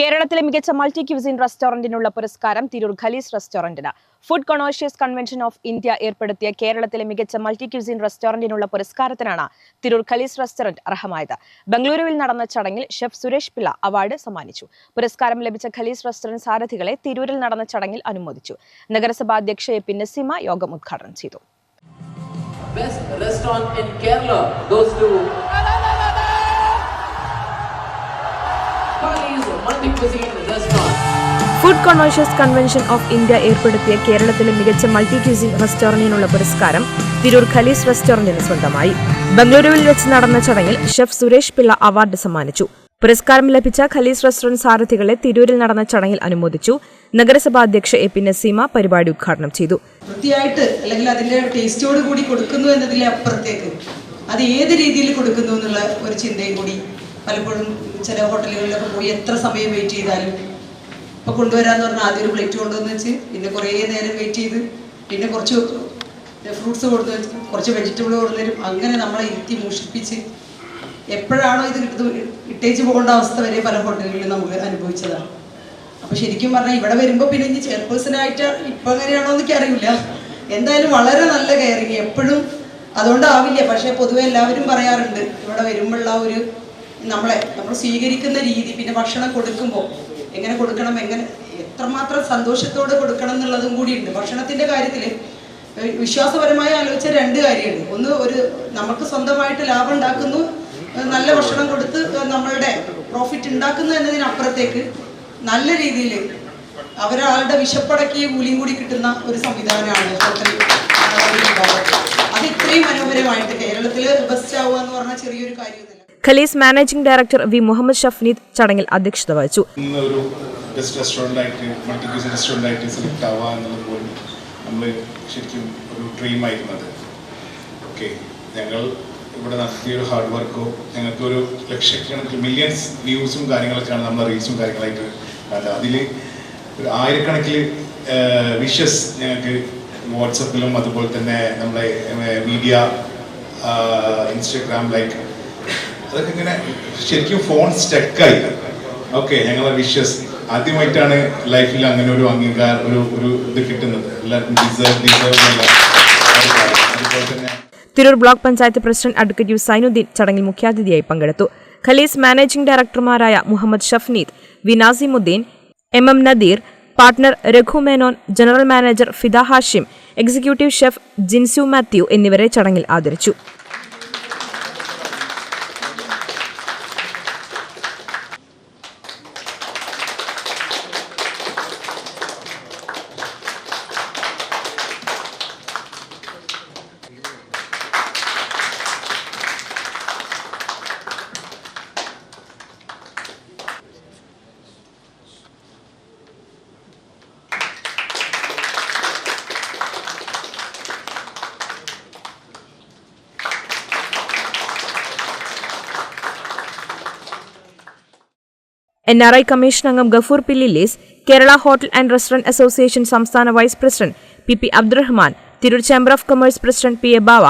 കേരളത്തിലെ മികച്ച multi cuisine റെസ്റ്റോറന്റിനുള്ള പുരസ്കാരം Tirur Khalees റെസ്റ്റോറന്റിന്. Food connoisseurs convention of India ഏർപ്പെടുത്തിയ കേരളത്തിലെ മികച്ച മൾട്ടി ക്യൂസിൻ റെസ്റ്റോറന്റിനുള്ള പുരസ്കാരത്തിനാണ് തിരൂർ ഖലീസ് റെസ്റ്റോറന്റ് അർഹമായത്. ബംഗളൂരുവിൽ നടന്ന ചടങ്ങിൽ ഷെഫ് സുരേഷ് പിള്ള അവാർഡ് സമ്മാനിച്ചു. പുരസ്കാരം ലഭിച്ച ഖലീസ് റെസ്റ്റോറന്റ് സാരഥികളെ തിരൂരിൽ നടന്ന ചടങ്ങിൽ അനുമോദിച്ചു. നഗരസഭാ അധ്യക്ഷ എ പി നസീമ യോഗം ഉദ്ഘാടനം ചെയ്തു. Best restaurant in Kerala goes to food conventions convention of India ഏർപ്പെടുത്തിയ കേരളത്തിലെ മികച്ച മൾട്ടി ക്യൂസിൻ റെസ്റ്റോറന്റിനുള്ള പുരസ്കാരം തിരൂർ ഖലീസ് റെസ്റ്റോറന്റിന് സ്വന്തമായി. ബംഗളൂരുവിൽ വെച്ച് നടന്ന ചടങ്ങിൽ ഷെഫ് സുരേഷ് പിള്ള അവാർഡ് സമ്മാനിച്ചു. പുരസ്കാരം ലഭിച്ച ഖലീസ് റെസ്റ്റോറന്റ് സാരഥികളെ തിരൂരിൽ നടന്ന ചടങ്ങിൽ അനുമോദിച്ചു. നഗരസഭാ അധ്യക്ഷ എ പി നസീമ പരിപാടി ഉദ്ഘാടനം ചെയ്തു. വൃത്തിയായിട്ട് അല്ലെങ്കിൽ അതിന്റെ ടേസ്റ്റോട് കൂടി കൊടുക്കുന്നു എന്നതിലെ അപ്പുറത്തേക്ക് അത് ഏത് രീതിയിൽ കൊടുക്കുന്നു എന്നുള്ള ഒരു ചിന്തയും കൂടി പലപ്പോഴും ചില ഹോട്ടലുകളിലൊക്കെ പോയി എത്ര സമയം വെയിറ്റ് ചെയ്താലും ഇപ്പൊ കൊണ്ടുവരാന്ന് പറഞ്ഞാൽ ആദ്യം ഒരു പ്ലേറ്റ് കൊണ്ടുവന്ന് വെച്ച് പിന്നെ കുറേ നേരം വെയിറ്റ് ചെയ്ത് പിന്നെ കുറച്ച് ഫ്രൂട്ട്സ് കൊടുത്തു കുറച്ച് വെജിറ്റബിൾ കൊണ്ടുവരും അങ്ങനെ നമ്മളെ ഇരുത്തി മോഷിപ്പിച്ച് എപ്പോഴാണോ ഇത് കിട്ടുന്നത് ഇട്ടേച്ച് പോകേണ്ട അവസ്ഥ വരെ പല ഹോട്ടലുകളിലും നമുക്ക് അനുഭവിച്ചതാണ്. അപ്പൊ ശരിക്കും പറഞ്ഞാൽ ഇവിടെ വരുമ്പോൾ പിന്നെ ഇനി ചെയർപേഴ്സൺ ആയിട്ട് ഇപ്പൊ എങ്ങനെയാണോ എന്നൊക്കെ അറിയില്ല. എന്തായാലും വളരെ നല്ല കെയറിങ് എപ്പോഴും അതുകൊണ്ടാവില്ല. പക്ഷെ പൊതുവെ എല്ലാവരും പറയാറുണ്ട് ഇവിടെ വരുമ്പോഴുള്ള ഒരു നമ്മളെ നമ്മൾ സ്വീകരിക്കുന്ന രീതി പിന്നെ ഭക്ഷണം കൊടുക്കുമ്പോൾ എങ്ങനെ കൊടുക്കണം എങ്ങനെ എത്രമാത്രം സന്തോഷത്തോടെ കൊടുക്കണം എന്നുള്ളതും കൂടിയുണ്ട് ഭക്ഷണത്തിന്റെ കാര്യത്തിൽ വിശ്വാസപരമായി ആലോചിച്ച രണ്ട് കാര്യമുണ്ട്. ഒന്ന് ഒരു നമുക്ക് സ്വന്തമായിട്ട് ലാഭം ഉണ്ടാക്കുന്നു നല്ല ഭക്ഷണം കൊടുത്ത് നമ്മളുടെ പ്രോഫിറ്റ് ഉണ്ടാക്കുന്നു എന്നതിനപ്പുറത്തേക്ക് നല്ല രീതിയിൽ അവരാളുടെ വിശപ്പടക്കിയ കൂലിയും കൂടി കിട്ടുന്ന ഒരു സംവിധാനമാണ് അത് ഇത്രയും മനോഹരമായിട്ട് കേരളത്തിൽ ബെസ്റ്റ് ആവുക എന്ന് പറഞ്ഞാൽ ചെറിയൊരു കാര്യമൊന്നുമില്ല. Khalees managing director V Muhammad Shafneed ചടങ്ങിൽ അധ്യക്ഷത വഹിച്ചു. ഞങ്ങൾ ഇവിടെ നടത്തിയ ഹാർഡ് വർക്കോ ഞങ്ങൾക്ക് ലക്ഷക്കണക്കിന് മില്യൺസ് വ്യൂസും കാര്യങ്ങളൊക്കെയാണ് നമ്മൾ റീൽസും കാര്യങ്ങളായിട്ട് കണ്ടത്. അതിൽ ഒരു ആയിരക്കണക്കിന് വിഷസ് ഞങ്ങൾക്ക് വാട്സപ്പിലും അതുപോലെ തന്നെ നമ്മുടെ മീഡിയ ഇൻസ്റ്റഗ്രാം ലൈക്ക് അതൊക്കെ ഇങ്ങനെ ശരിക്കും ഫോൺ സ്റ്റക്കായി ഓക്കെ ഞങ്ങളെ വിഷസ് ആദ്യമായിട്ടാണ് ലൈഫിൽ അങ്ങനെ ഒരു അംഗീകാരം ഒരു ഒരു ഇത് കിട്ടുന്നത്. എല്ലാവർക്കും Tirur block panchayat president advocate U Zainuddin ചടങ്ങിൽ മുഖ്യാതിഥിയായി പങ്കെടുത്തു. ഖലീസ് മാനേജിംഗ് ഡയറക്ടർമാരായ Muhammad Shafneed വിനാസിമുദ്ദീൻ M M Nadeer partner Raghu Menon general manager Fida Hashim executive chef Jinsu Mathew എന്നിവരെ ചടങ്ങിൽ ആദരിച്ചു. എൻ ആർ ഐ കമ്മീഷൻ അംഗം Gafoor പില്ലിലീസ് Kerala hotel and restaurant association സംസ്ഥാന vice president P P Abdurahman Tirur chamber of commerce president P A Bava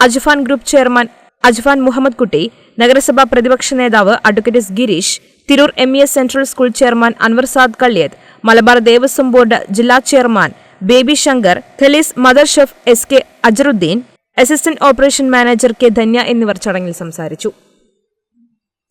Ajfan group chairman Ajfan Muhammad Kutty നഗരസഭാ പ്രതിപക്ഷ നേതാവ് advocate Girish Tirur M E S central school chairman Anvar Sad Kalliyath Malabar Devaswom board ജില്ലാ chairman Baby Shankar Khalees mother chef S K Azharuddin assistant operation manager K Dhanya എന്നിവർ ചടങ്ങിൽ സംസാരിച്ചു.